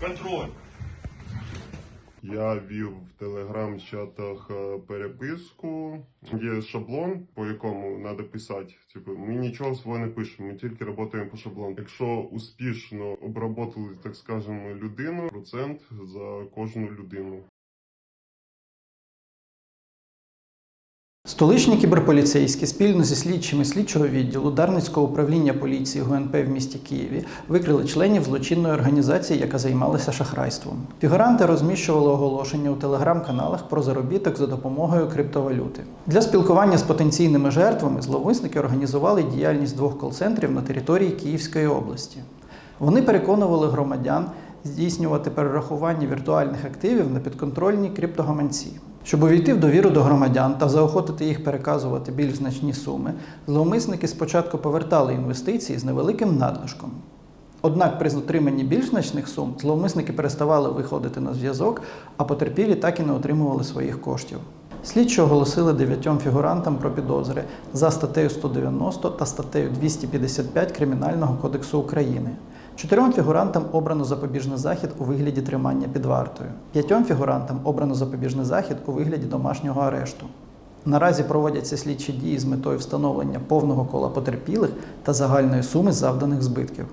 контроль. Я вів в телеграм-чатах е, переписку. Є шаблон, по якому треба писати. Типу, ми нічого свого не пишемо, ми тільки працюємо по шаблону. Якщо успішно обработали, так скажемо, людину, процент за кожну людину. Столичні кіберполіцейські спільно зі слідчими слідчого відділу Дарницького управління поліції ГУНП в місті Києві викрили членів злочинної організації, яка займалася шахрайством. Фігуранти розміщували оголошення у телеграм-каналах про заробіток за допомогою криптовалюти. Для спілкування з потенційними жертвами зловмисники організували діяльність двох кол-центрів на території Київської області. Вони переконували громадян здійснювати перерахування віртуальних активів на підконтрольні криптогаманці. Щоб увійти в довіру до громадян та заохотити їх переказувати більш значні суми, зловмисники спочатку повертали інвестиції з невеликим надлишком. Однак при отриманні більш значних сум зловмисники переставали виходити на зв'язок, а потерпілі так і не отримували своїх коштів. Слідчі оголосили дев'ятьом фігурантам про підозри за статтею 190 та статтею 255 Кримінального кодексу України. Чотирьом фігурантам обрано запобіжний захід у вигляді тримання під вартою. П'ятьом фігурантам обрано запобіжний захід у вигляді домашнього арешту. Наразі проводяться слідчі дії з метою встановлення повного кола потерпілих та загальної суми завданих збитків.